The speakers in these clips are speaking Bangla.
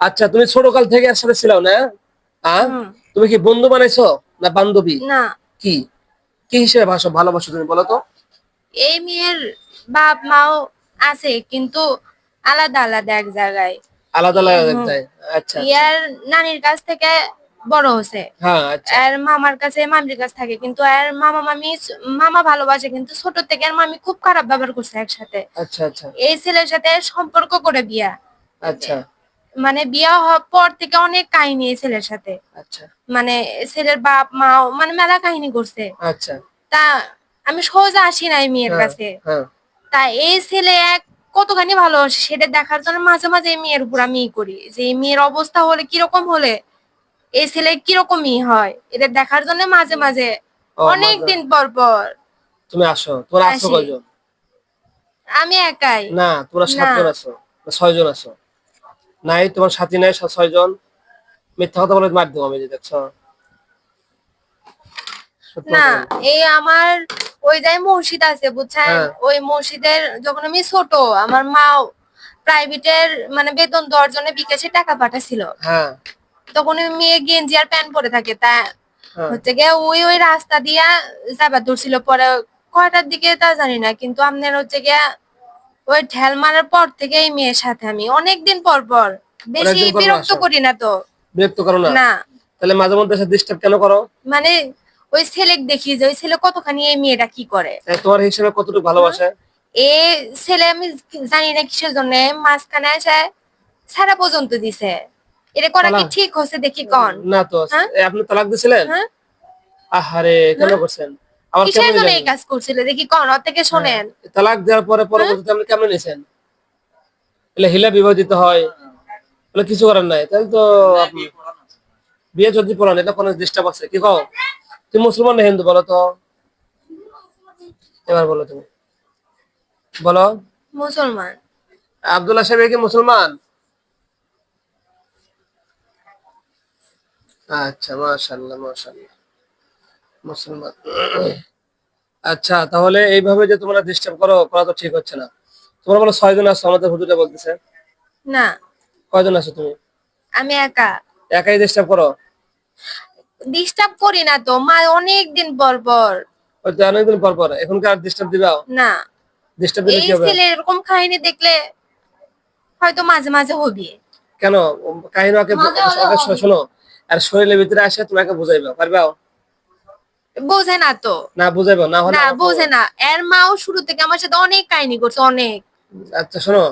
আচ্ছা তুমি ছোটকাল থেকে একসাথে ছিল না? হ্যাঁ তুমি কি বন্ধু বানাইছো না বান্ধবী? না। কি? কি হিসেবে ভাষা ভালোবাসো তুমি বলো তো? এই মেয়ের বাপ মাও আছে কিন্তু আলাদা আলাদা এক জায়গায়। আলাদা আলাদা হুম। যায় আচ্ছা ইয়ার নানির কাছ থেকে বড় হচ্ছে হ্যাঁ আচ্ছা। আর মামার কাছে মামির কাছে থাকে কিন্তু আর মামা মামি মামা ভালোবাসে কিন্তু ছোট থেকে আর মামি খুব খারাপ ব্যবহার করছে একসাথে। আচ্ছা আচ্ছা। এই ছেলের সাথে সম্পর্ক করে বিয়া। আচ্ছা। মানে বিয়া হওয়ার পর থেকে অনেক কাহিনী এই ছেলের সাথে। আচ্ছা। মানে ছেলের বাপ মা মানে মেলা কাহিনী করছে। আচ্ছা। তা আমি সোজা আসি নাই মেয়ের হ্যাঁ, কাছে। হ্যাঁ। তা এই ছেলে এক কতখানি ভালো সেটা দেখার জন্য মাঝে মাঝে এই মেয়ের উপর আমি করি। যে এই মেয়ের অবস্থা হলে কীরকম হলে এই ছেলে কীরকম কিরকমই হয় এটা দেখার জন্য মাঝে মাঝে অনেক দিন পর পর তুমি আসো। তোমরা আসো কয়জন? আমি একাই। না তোমরা সাতজন আছো ছয়জন আছো নাই তোমার সাথী নাই ছয়জন। মিথ্যা কথা বলে মার দেবো আমি যে দেখছ। না এই আমার ওই যাই মসজিদ আছে বুঝছেন? হ্যাঁ। ওই মসজিদের যখন আমি ছোট আমার মা প্রাইভেটের মানে বেতন দেওয়ার জন্য বিকাশে টাকা পাঠাছিল। হ্যাঁ। তখন মেয়ে গেঞ্জি আর প্যান্ট পরে থাকে তা হ্যাঁ। হচ্ছে গিয়ে ওই ওই রাস্তা দিয়া যাবার ধরছিল পরে কয়টার দিকে তা জানি না কিন্তু আপনার হচ্ছে গিয়া ওই ঢেল মারার পর থেকে এই মেয়ের সাথে আমি। অনেকদিন পর পর। বেশি বিরক্ত করি না তো। বিরক্ত করো না। না। তাহলে মাঝে মধ্যে ডিস্টার্ব কেন করো? মানে ওই ছেলে দেখি যে ওই ছেলে কতখানি এই মেয়েটা কি করে? তোমার হিসেবে কতটুকু ভালোবাসে? এ ছেলে আমি জানি না কিসের জন্য মাঝখানে এসে সারা পর্যন্ত দিছে। এটা করা কি ঠিক হচ্ছে দেখি কন। না তো। হ্যাঁ? আপনি তালাক দিছিলেন? হ্যাঁ। আহারে কেন করছেন? আমার কিসের জন্য এই কাজ করছিল? দেখি কন থেকে শোনেন। তালাক দেওয়ার পরে পরবর্তীতে আপনি কেমন নিয়েছেন? এলে হিলা বিবাহ হয়। বলে কিছু করার নাই। তাহলে তো বিয়ে যদি পড়ান এটা কোনো ডিস্টার্ব আছে কি কও? তুমি মুসলমান না হিন্দু বলো তো? এবার বলো তুমি। বলো। মুসলমান। আব্দুল্লাহ সাহেব কি মুসলমান? আচ্ছা মাশাআল্লাহ মাশাআল্লাহ। মুসলমান। আচ্ছা তাহলে এইভাবে যে তোমরা ডিস্টার্ব করো করা তো ঠিক হচ্ছে না। তোমরা বলো ছয়জন আছো আমাদের হুজুরটা বলতেছে। না। কয়জন আছো তুমি? আমি একা। একাই ডিস্টার্ব করো? ডিস্টার্ব করি না তো মা অনেক দিন পর পর। ওই তো অনেকদিন পর পর এখন কি আর ডিস্টার্ব দিবাও না। ডিস্টার্ব দিলে এই কি হবে? ছেলে এরকম কাহিনী দেখলে হয়তো মাঝে মাঝে হবি। কেন? কাহিনী ওকে শোনো আর শরীরের ভিতরে আসে তোমাকে বুঝাইবা পারবাও বোঝে না তো। না বুঝাইবা না হলে না বোঝে না। এর মাও শুরু থেকে আমার সাথে অনেক কাহিনী করছে অনেক। আচ্ছা শোনো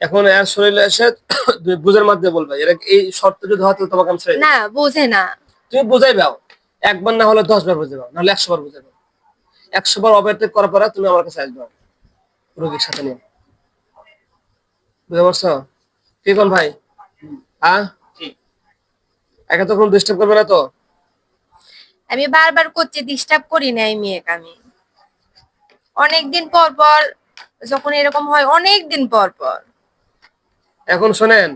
এখন এর শরীরে এসে তুমি বুঝের মাধ্যমে বলবে এর এই শর্ত যদি হয় তোমাকে আমি ছেড়ে না বোঝে না। তুমি বুঝাই দাও একবার না হলে দশ বার বুঝে দাও নাহলে একশো বার বুঝে দাও একশো বার ওভারটেক করার পরে তুমি আমার কাছে আসবে রোগীর সাথে নিয়ে। বুঝতে পারছ? কি কোন ভাই? হ্যাঁ একা তো কোনো ডিস্টার্ব করবে না তো? আমি বারবার করছি ডিস্টার্ব করি না এই মেয়েকে আমি। অনেকদিন পর পর যখন এরকম হয় অনেকদিন পর পর। এখন শোনেন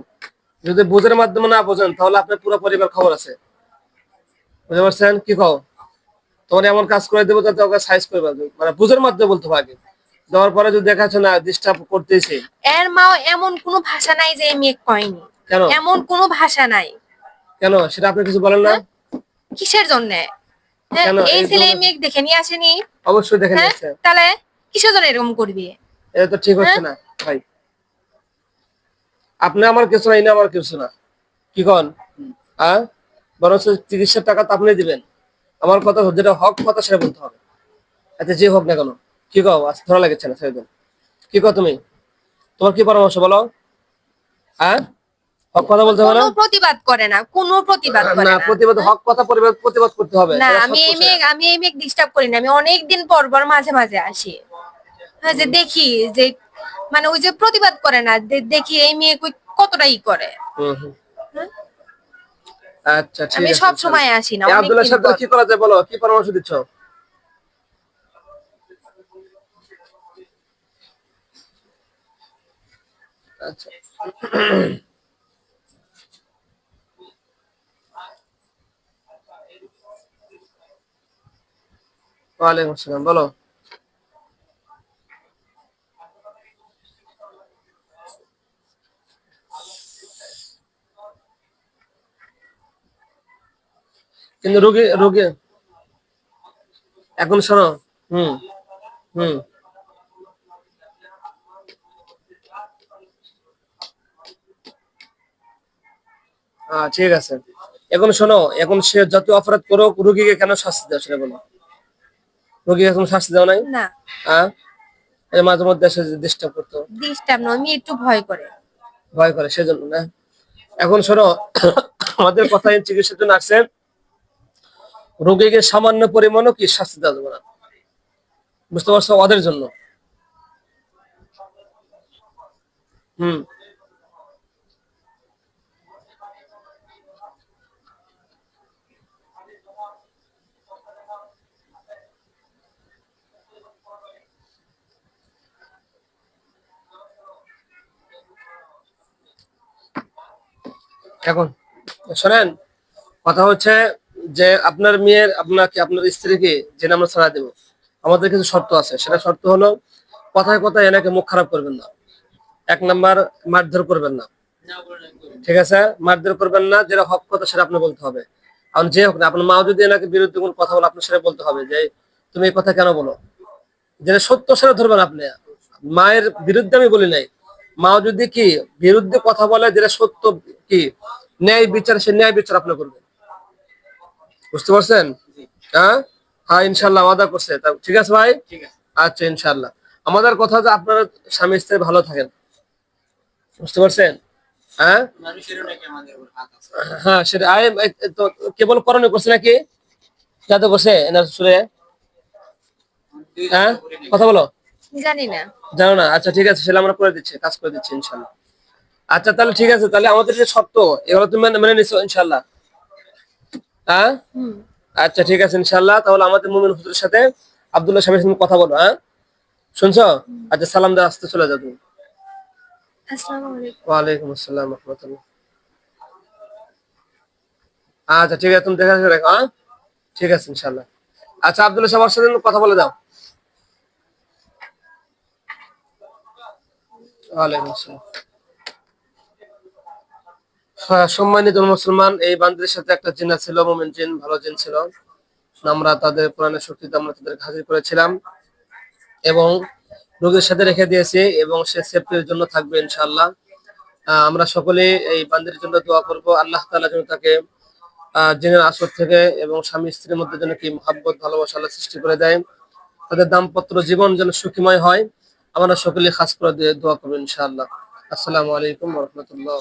যদি বুঝের মাধ্যমে না বোঝেন তাহলে আপনার পুরো পরিবার খবর আছে। বুঝতে পারছেন? কি কও? তোমার এমন কাজ করে দেবো যাতে ওকে সাইজ করে পারবে মানে বুঝের মাধ্যমে বলতে আগে। দেওয়ার পরে যদি দেখাচ্ছে না ডিস্টার্ব করতেছে। এর মাও এমন কোনো ভাষা নাই যে মেয়ে কয়নি। কেন? এমন কোনো ভাষা নাই। কেন? সেটা আপনি কিছু বলেন না। কিসের জন্য? এই ছেলে মেয়ে দেখে নিয়ে আসেনি? অবশ্যই দেখে হ্যাঁ? তাহলে কিসের জন্য এরকম করবি? এটা তো ঠিক হচ্ছে না ভাই। আপনি আমার কিছু না ইনি আমার কিছু না। কি কন? হ্যাঁ? বরং চিকিৎসার টাকা তো আপনি দিবেন। আমার কথা যেটা হক কথা সেটা বলতে হবে। আচ্ছা যে হোক না কেন। কি কও? আজ ধরা লেগেছে না সেদিন কি কও তুমি? তোমার কি পরামর্শ বলো? হ্যাঁ? হক কথা বলতে হবে প্রতিবাদ করে না কোনো প্রতিবাদ করে না প্রতিবাদ হক কথা প্রতিবাদ করতে হবে। না আমি এই আমি এই মেয়ে ডিস্টার্ব করি না। আমি অনেক দিন পর পর মাঝে মাঝে আসি। হ্যাঁ যে দেখি যে মানে ওই যে প্রতিবাদ করে না দেখি এই মেয়ে কতটা ই করে। আচ্ছা ঠিক আমি সব সময় আসি না আব্দুল্লাহ সাহেব কি করা যায় বলো? কি পরামর্শ দিচ্ছ? আচ্ছা। ওয়ালাইকুম আসসালাম, বলো। কিন্তু রোগী রোগী, এখন শোনো। হুম হুম। ঠিক আছে। এখন শোনো, এখন সে যত অপরাধ করুক, রুগীকে কেন শাস্তি দেওয়া সেটা বলো রোগীকে এখন শাস্তি দাও নাই? না। হ্যাঁ মাঝে মধ্যে এসে ডিস্টার্ব করতো। ডিস্টার্ব নয় আমি একটু ভয় করে। ভয় করে সেজন্য না? এখন শোনো আমাদের কথা চিকিৎসার জন্য আসছে রোগীকে সামান্য পরিমাণও কি শাস্তি দেওয়া যাবে না। বুঝতে পারছ? ওদের জন্য। হুম। এখন, শোনেন, কথা হচ্ছে যে আপনার মেয়ের, আপনাকে, আপনার স্ত্রীকে যে আমরা ছাড়া দেবো। আমাদের কিছু শর্ত আছে। সেটা শর্ত হলো, কথায় কথায় এনাকে মুখ খারাপ করবেন না। এক নাম্বার, মারধর করবেন না। ঠিক আছে? মারধর করবেন না, যেটা হক কথা সেটা আপনি বলতে হবে। কারণ যে হোক না, আপনার মাও যদি এনাকে বিরুদ্ধে কোনো কথা বলে, আপনার সেটা বলতে হবে যে, তুমি এই কথা কেন বলো? যেটা সত্য, সেটা ধরবেন আপনি। মায়ের বিরুদ্ধে আমি বলি নাই। মাও যদি কি বিরুদ্ধে কথা বলে যেটা সত্য কি ন্যায় বিচার সে ন্যায় বিচার আপনি করবেন। বুঝতে পারছেন? হ্যাঁ? হ্যাঁ ইনশাল্লাহ ওয়াদা করছে। ঠিক আছে ভাই? আচ্ছা ইনশাল্লাহ। আমাদের কথা যে আপনারা স্বামী স্ত্রী ভালো থাকেন। বুঝতে পারছেন? হ্যাঁ? হ্যাঁ সেটা তো কেবল করণীয় করছে নাকি? যাতে করছে এনার সুরে? হ্যাঁ। কথা বলো। জানি না জানো না? আচ্ছা ঠিক আছে সেটা আমরা করে দিচ্ছি কাজ করে দিচ্ছি ইনশাল্লাহ। আচ্ছা তাহলে ঠিক আছে তাহলে আমাদের যে শর্ত এগুলো তুমি মেনে- মেনে নিছো ইনশাল্লাহ। হ্যাঁ? আচ্ছা ঠিক আছে ইনশাল্লাহ তাহলে আমাদের মুমিন হুজুরের সাথে আব্দুল্লাহ সঙ্গে কথা বলো হ্যাঁ? শুনছো? আচ্ছা সালাম দিয়ে আসতে চলে যাও তুমি। ওয়ালাইকুম আসসালাম রহমতুল্লাহ। আচ্ছা ঠিক আছে তুমি দেখা রাখো হ্যাঁ? ঠিক আছে ইনশাল্লাহ। আচ্ছা আব্দুল্লাহ সাথে কথা বলে দাও। হ্যাঁ, সম্মানিত মুসলমান এই বান্দির সাথে একটা জিনা ছিল মোমেন জিন ভালো জিন ছিল। আমরা তাদের কোরআনের শক্তিতে আমরা তাদের হাজির করেছিলাম এবং রোগীর সাথে রেখে দিয়েছি এবং সে সেফটির জন্য থাকবে ইনশাআল্লাহ। আহ, আমরা সকলে এই বান্দির জন্য দোয়া করব। আল্লাহ তাআলা যেন তাকে জিনের আসর থেকে এবং স্বামী স্ত্রীর মধ্যে যেন কি মহাব্বত ভালোবাসা সৃষ্টি করে দেয়। তাদের দাম্পত্য জীবন যেন সুখীময় হয়। আমরা সকলে খাস করে দিয়ে দোয়া করব ইনশাআল্লাহ। আসসালামু আলাইকুম রহমতুল্লাহ।